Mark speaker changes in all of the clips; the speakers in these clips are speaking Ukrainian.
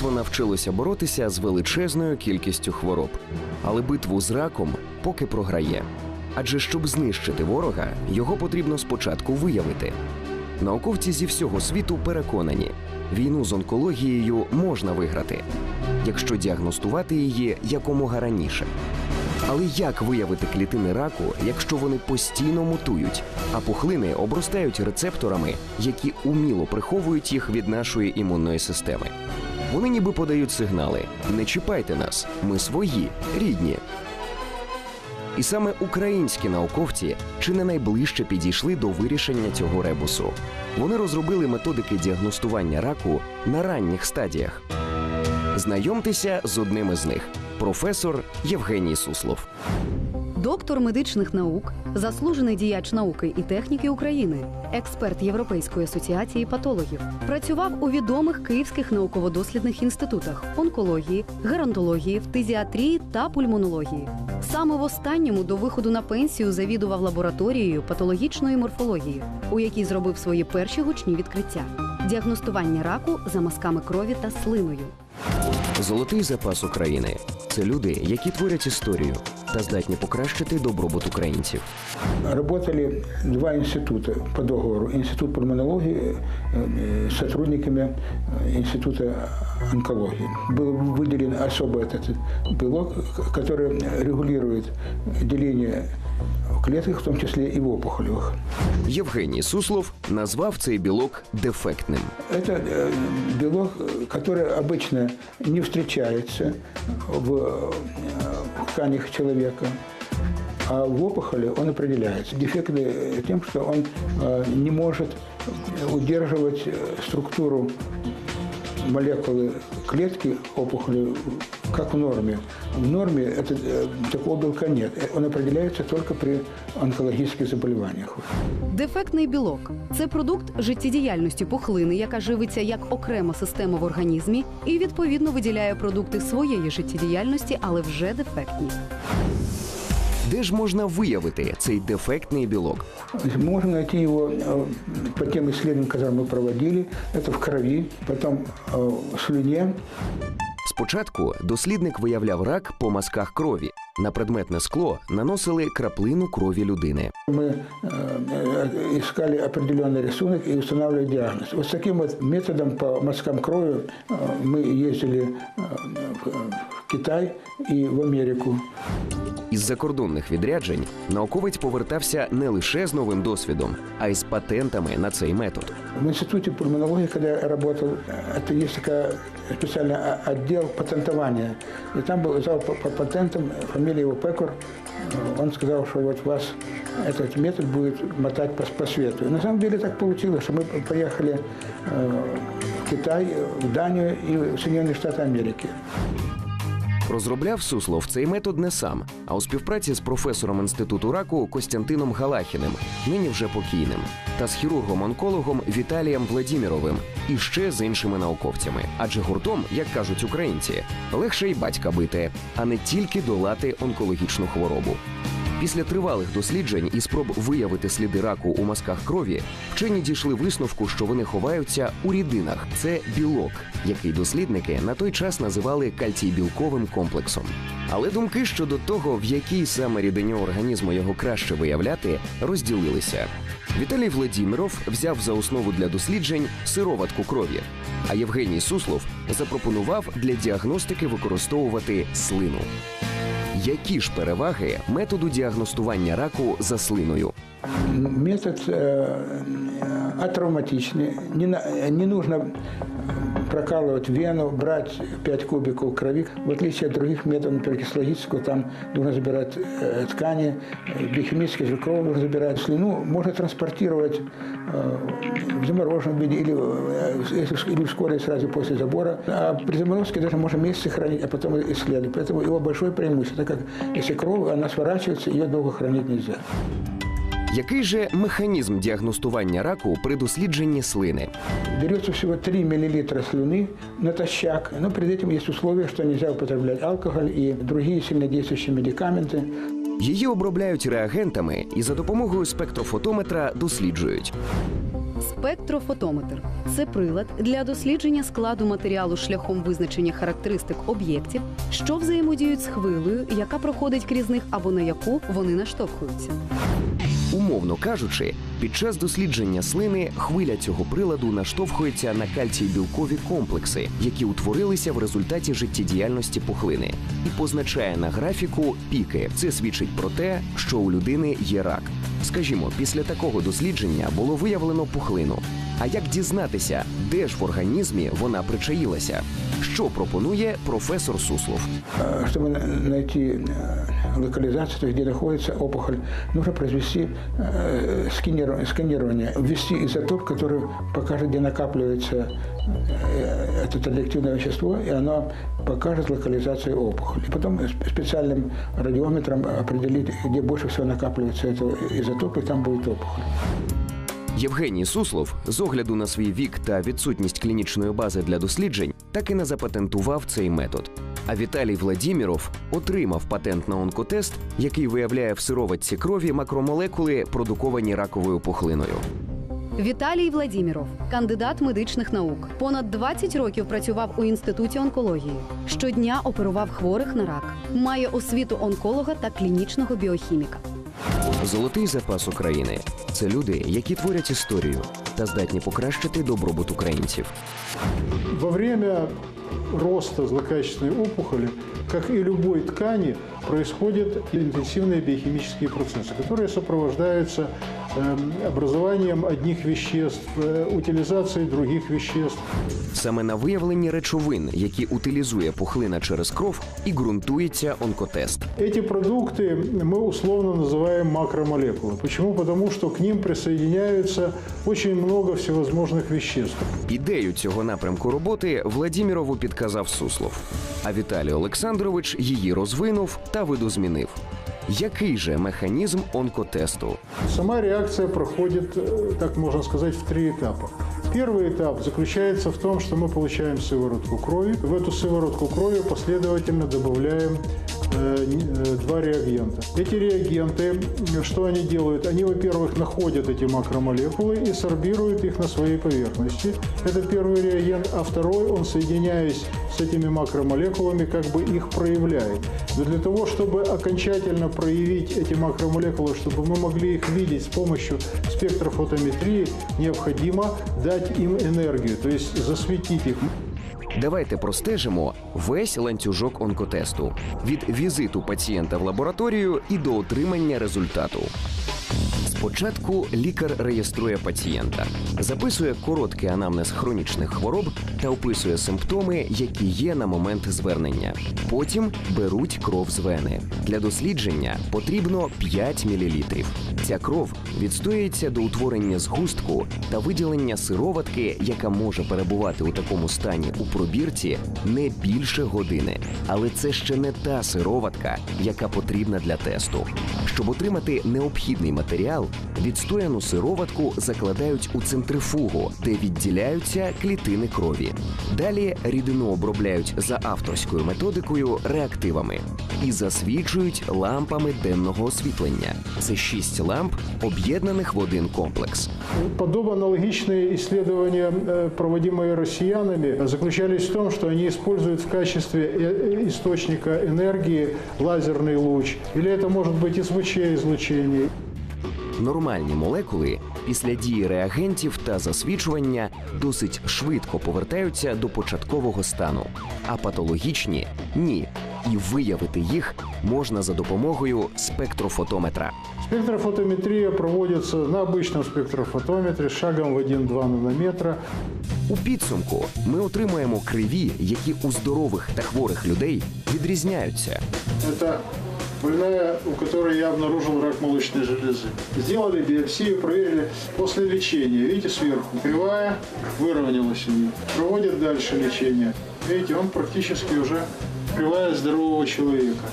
Speaker 1: людство навчилося боротися з величезною кількістю хвороб, але битву з раком поки програє. Адже щоб знищити ворога, його потрібно спочатку виявити. Науковці зі всього світу переконані, війну з онкологією можна виграти, якщо діагностувати її якомога раніше. Але як виявити клітини раку, якщо вони постійно мутують, а пухлини обростають рецепторами, які уміло приховують їх від нашої імунної системи? Вони ніби подають сигнали: не чіпайте нас, ми свої, рідні. І саме українські науковці чи не найближче підійшли до вирішення цього ребусу. Вони розробили методики діагностування раку на ранніх стадіях. Знайомтеся з одним із них професор Євгеній Суслов.
Speaker 2: Доктор медичних наук, заслужений діяч науки і техніки України, експерт Європейської асоціації патологів, працював у відомих київських науково-дослідних інститутах онкології, геронтології, фтизіатрії та пульмонології. Саме в останньому до виходу на пенсію завідував лабораторією патологічної морфології, у якій зробив свої перші гучні відкриття: діагностування раку за мазками крові та слиною.
Speaker 1: Золотий запас України це люди, які творять історію та здатні покращити добробут українців.
Speaker 3: Работали два института по договору. Институт пульмонологии э, э, с сотрудниками э, Института онкологии. Был выделен особый этот белок, который регулирует деление в клетках, в том числе и в опухолевых.
Speaker 1: Євгеній Суслов назвав цей білок дефектним.
Speaker 3: Это э, белок, э, который обычно не встречается в э, тканях человека, а в опухоли он определяется. Дефектный э, тем, что он э, не может удерживать э, структуру молекулы клетки опухоли как в норме. В норме это, э, такого белка нет. Э, Он определяется только при онкологических заболеваниях.
Speaker 2: Дефектний білок це продукт життєдіяльності пухлини, яка живиться як окрема система в організмі і відповідно виділяє продукти своєї життєдіяльності, але вже дефектні.
Speaker 1: Де ж можна виявити цей дефектний білок?
Speaker 3: То есть Мы можем найти его э, по тем исследованиям, которые мы проводили. Это в крови, потом э, в слюне,
Speaker 1: Спочатку дослідник виявляв рак по мазках крові. На предметне скло наносили краплину крові людини
Speaker 3: Мы э, искали определенный рисунок и устанавливали диагноз. Вот с таким вот методом по мазкам крови э, мы ездили э, в Китай и в Америку.
Speaker 1: Із закордонних відряджень науковець повертався не лише з новим досвідом, а й з патентами на цей метод.
Speaker 3: В институте пульмонологии, когда я работал, это есть такая специальный о- отдел патентования. И там был зал по, по патентам, фамилия его Пекур. Он сказал, что вот вас этот метод будет мотать по, по свету. И на самом деле так получилось, что мы поехали э, в Китай, в Данию и в Соединенные Штаты Америки.
Speaker 1: Розробляв Суслов цей метод не сам, а у співпраці з професором інституту раку Костянтином Галахіним, нині вже покійним, та з хірургом-онкологом Віталієм Владіміровим і ще з іншими науковцями. Адже гуртом, як кажуть українці, легше й батька бити, а не тільки долати онкологічну хворобу. Після тривалих досліджень і спроб виявити сліди раку у мазках крові, вчені дійшли висновку, що вони ховаються у рідинах. Це білок, який дослідники на той час називали кальцій-білковим комплексом. Але думки щодо того, в якій саме рідині організму його краще виявляти, розділилися. Віталій Владіміров взяв за основу для досліджень сироватку крові, а Євгеній Суслов запропонував для діагностики використовувати слину. Які ж переваги методу діагностування раку за слиною?
Speaker 3: Метод э, атравматичный. Не, на- не нужно прокалывать вену, брать 5 кубиков крови. В отличие от других методов, например, кислогического, там нужно забирать э, ткани, э, биохимический же кровь нужно забирать. Слюну можно транспортировать э, в замороженном виде или, э, если- или вскоре сразу после забора. А при заморозке даже можно месяцы хранить, а потом исследовать. Поэтому его большое преимущество, так как если кровь, она сворачивается, ее долго хранить нельзя.
Speaker 1: Який же механізм діагностування раку при дослідженні слини?
Speaker 3: Берется всего 3 мл слюны натощак, но перед этим есть условие, что нельзя употреблять алкоголь и другие сильнодействующие медикаменты.
Speaker 1: Її обробляють реагентами і за допомогою спектрофотометра досліджують.
Speaker 2: Спектрофотометр це прилад для дослідження складу матеріалу шляхом визначення характеристик об'єктів, що взаємодіють з хвилею, яка проходить крізь них або на яку вони наштовхуються.
Speaker 1: Умовно кажучи, під час дослідження слини хвиля цього приладу наштовхується на кальцій білкові комплекси, які утворилися в результаті життєдіяльності пухлини, і позначає на графіку піки. Це свідчить про те, що у людини є рак. Скажімо, після такого дослідження було виявлено пухлину. А як дізнатися, де ж в організмі вона причаїлася? Що пропонує професор Суслов?
Speaker 3: Э, Чтобы на- найти э, локализацию, то есть где находится опухоль, нужно произвести э, сканиров- сканирование, ввести изотоп, который покажет, где накапливается э, это радиоактивное вещество, и оно покажет локализацию опухоли. И потом сп- специальным радиометром определить, где больше всего накапливается этого изотопа, и там будет опухоль.
Speaker 1: Євгеній Суслов, з огляду на свій вік та відсутність клінічної бази для досліджень, так і не запатентував цей метод. А Віталій Владіміров отримав патент на онкотест, який виявляє в сироватці крові макромолекули, продуковані раковою пухлиною.
Speaker 2: Віталій Владіміров, кандидат медичних наук, понад 20 років працював у інституті онкології. Щодня оперував хворих на рак. Має освіту онколога та клінічного біохіміка.
Speaker 1: Золотий запас України. Це люди, які творять історію та здатні покращити добробут українців.
Speaker 4: Во время роста злокачественной опухоли, как и любой ткани, происходят интенсивные биохимические процессы, которые сопровождаются эм, образованием одних веществ, э, утилизацией других веществ.
Speaker 1: Саме на виявленні речовин, які утилізує пухлина через кров, і ґрунтується онкотест.
Speaker 4: Эти продукты мы условно называем макромолекулы. Почему? Потому что к ним присоединяются очень много всевозможных веществ.
Speaker 1: Ідею цього напрямку роботи Владімірову підказав Суслов. А Віталій Олександрович її розвинув та видозмінив. Який же механізм онкотесту?
Speaker 4: Сама реакция проходит, э, так можно сказать, в три этапа. Первый этап заключается в том, что мы получаем сыворотку крови. В эту сыворотку крови последовательно добавляем э, не- э, два реагента. Эти реагенты, м, что они делают? Они, во-первых, находят эти макромолекулы и сорбируют их на своей поверхности. Это первый реагент. А второй, он, соединяясь с этими макромолекулами, как бы их проявляет. Но для того, чтобы окончательно проявить эти макромолекулы, чтобы мы могли их видеть с помощью спектрофотометрии, необходимо дать им энергию, то есть засветить их.
Speaker 1: Давайте простежимо весь ланцюжок онкотесту від візиту пацієнта в лабораторію і до отримання результату. Спочатку лікар реєструє пацієнта, записує короткий анамнез хронічних хвороб та описує симптоми, які є на момент звернення. Потім беруть кров з вени. Для дослідження потрібно 5 мл. Ця кров відстоюється до утворення згустку та виділення сироватки, яка може перебувати у такому стані у пробірці не більше години. Але це ще не та сироватка, яка потрібна для тесту. Щоб отримати необхідний матеріал, відстояну сироватку закладають у центрифугу, де відділяються клітини крові. Далі рідину обробляють за авторською методикою реактивами і засвічують лампами денного освітлення. Це шість ламп, об'єднаних в один комплекс.
Speaker 4: Подобно аналогичные исследования, э, проводимые россиянами, заключались в том, что они используют в качестве э, источника энергии лазерный луч, или это может быть СВЧ-излучение.
Speaker 1: Нормальні молекули після дії реагентів та засвічування досить швидко повертаються до початкового стану, а патологічні ні. І виявити їх можна за допомогою спектрофотометра.
Speaker 4: Спектрофотометрия проводится на обычном спектрофотометре с шагом в 1-2 нанометра.
Speaker 1: У підсумку ми отримуємо криві, які у здорових та хворих людей відрізняються.
Speaker 4: Это больная, у которой я обнаружил рак молочной железы. Сделали биопсию, проверили после лечения. Видите, сверху кривая выровнялась у нее. Проводят дальше лечение. Видите, он практически уже кривая здорового человека.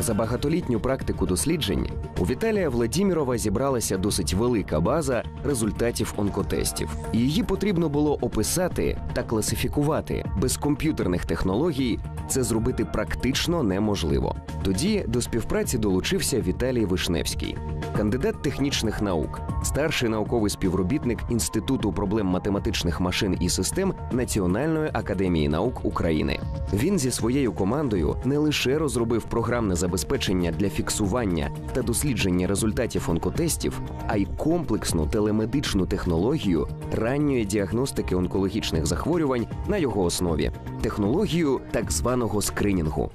Speaker 1: За багатолітню практику досліджень у Віталія Владімірова зібралася досить велика база результатів онкотестів. Її потрібно було описати та класифікувати. Без комп'ютерних технологій це зробити практично неможливо. Тоді до співпраці долучився Віталій Вишневський, кандидат технічних наук, старший науковий співробітник Інституту проблем математичних машин і систем Національної академії наук України. Він зі своєю командою не лише розробив програмне забезпечення для фіксування та дослідження результатів онкотестів, а й комплексну телемедичну технологію ранньої діагностики онкологічних захворювань на його основі технологію так званого скринінгу.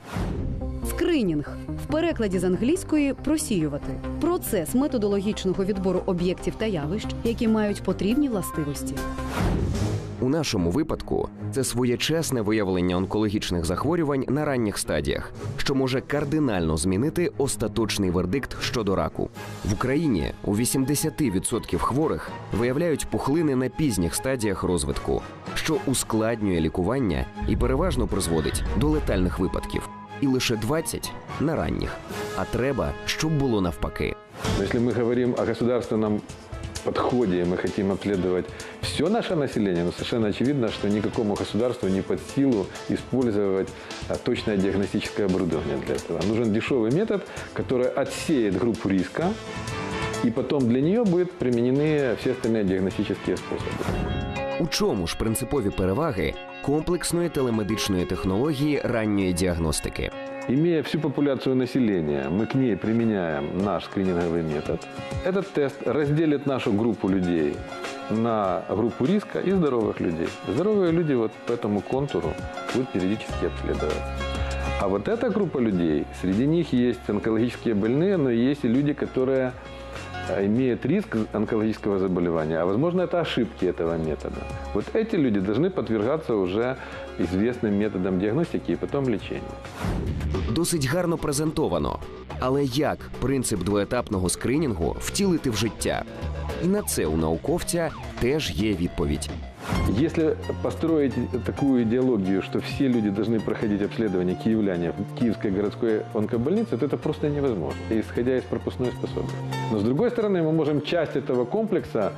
Speaker 2: Скринінг в перекладі з англійської просіювати процес методологічного відбору об'єктів та явищ, які мають потрібні властивості.
Speaker 1: У нашому випадку це своєчасне виявлення онкологічних захворювань на ранніх стадіях, що може кардинально змінити остаточний вердикт щодо раку. В Україні у 80% хворих виявляють пухлини на пізніх стадіях розвитку, що ускладнює лікування і переважно призводить до летальних випадків, і лише 20 на ранніх. А треба, щоб було навпаки.
Speaker 5: Если мы говорим о государственном подходе, и мы хотим обследовать все наше население, но совершенно очевидно, что никакому государству не под силу использовать а, точное диагностическое оборудование для этого. Нужен дешевый метод, который отсеет группу риска, и потом для нее будут применены все остальные диагностические способы.
Speaker 1: У чому ж принципові переваги комплексної телемедичної технології ранньої діагностики?
Speaker 5: Имея всю популяцию населения, мы к ней применяем наш скрининговый метод. Этот тест разделит нашу группу людей на группу риска и здоровых людей. Здоровые люди вот по этому контуру будут периодически обследоваться. А вот эта группа людей, среди них есть онкологические больные, но есть и люди, которые а, имеют риск онкологического заболевания, а возможно это ошибки этого метода. Вот эти люди должны подвергаться уже известным методам диагностики и потом лечения.
Speaker 1: Досить гарно презентовано. Але як принцип двоетапного скринінгу втілити в життя? І на це у науковця теж є відповідь.
Speaker 5: Если построить такую идеологию, что все люди должны проходить обследование киевляне в Киевской городской онкобольнице, то это просто невозможно, исходя из пропускной способности. Но с другой стороны, мы можем часть этого комплекса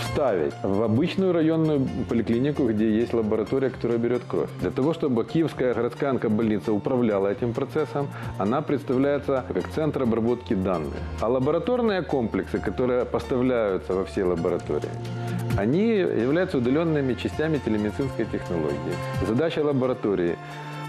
Speaker 5: вставить в обычную районную поликлинику, где есть лаборатория, которая берет кровь. Для того, чтобы Киевская городская онкобольница управляла этим процессом, она представляется как центр обработки данных. А лабораторные комплексы, которые поставляются во все лаборатории, они являются удаленными частями телемедицинской технологии. Задача лаборатории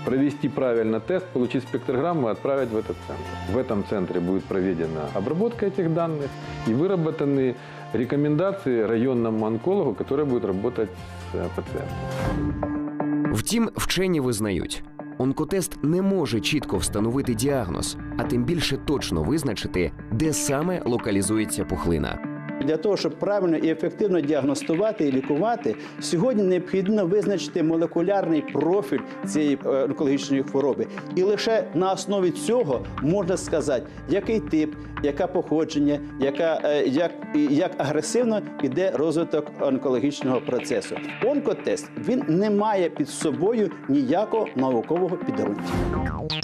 Speaker 5: провести правильно тест, получить спектрограмму и отправить в этот центр. В этом центре будет проведена обработка этих данных и выработаны рекомендации районному онкологу, который будет работать с э, пациентом.
Speaker 1: Втім, вчені визнають, онкотест не може чітко встановити діагноз, а тим більше точно визначити, де саме локалізується пухлина.
Speaker 6: Для того, щоб правильно і ефективно діагностувати і лікувати, сьогодні необхідно визначити молекулярний профіль цієї е, онкологічної хвороби. І лише на основі цього можна сказати, який тип, яке походження, яка, е, як, як агресивно йде розвиток онкологічного процесу. Онкотест він не має під собою ніякого наукового підґрунтя.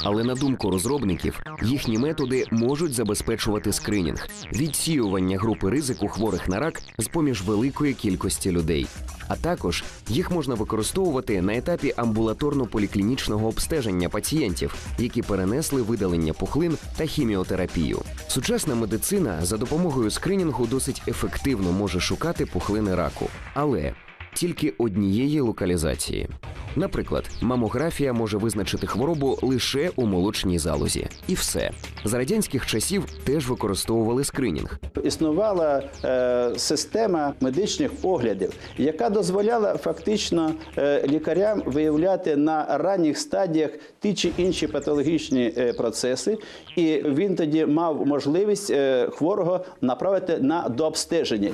Speaker 1: Але на думку розробників, їхні методи можуть забезпечувати скринінг, відсіювання групи ризику хворих на рак з поміж великої кількості людей. А також їх можна використовувати на етапі амбулаторно-поліклінічного обстеження пацієнтів, які перенесли видалення пухлин та хіміотерапію. Сучасна медицина за допомогою скринінгу досить ефективно може шукати пухлини раку, але тільки однієї локалізації. Наприклад, мамографія може визначити хворобу лише у молочній залозі, і все за радянських часів теж використовували скринінг.
Speaker 6: Існувала е, система медичних оглядів, яка дозволяла фактично е, лікарям виявляти на ранніх стадіях ті чи інші патологічні е, процеси, і він тоді мав можливість е, хворого направити на дообстеження.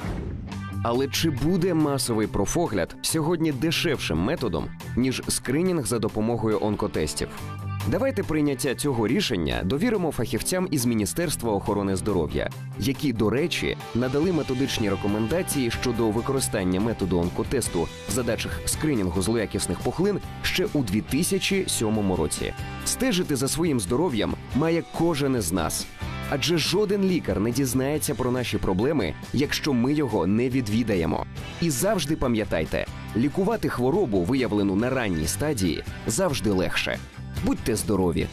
Speaker 1: Але чи буде масовий профогляд сьогодні дешевшим методом, ніж скринінг за допомогою онкотестів? Давайте прийняття цього рішення довіримо фахівцям із Міністерства охорони здоров'я, які, до речі, надали методичні рекомендації щодо використання методу онкотесту в задачах скринінгу злоякісних пухлин ще у 2007 році. Стежити за своїм здоров'ям має кожен із нас. Адже жоден лікар не дізнається про наші проблеми, якщо ми його не відвідаємо. І завжди пам'ятайте, лікувати хворобу, виявлену на ранній стадії, завжди легше. Будьте здорові!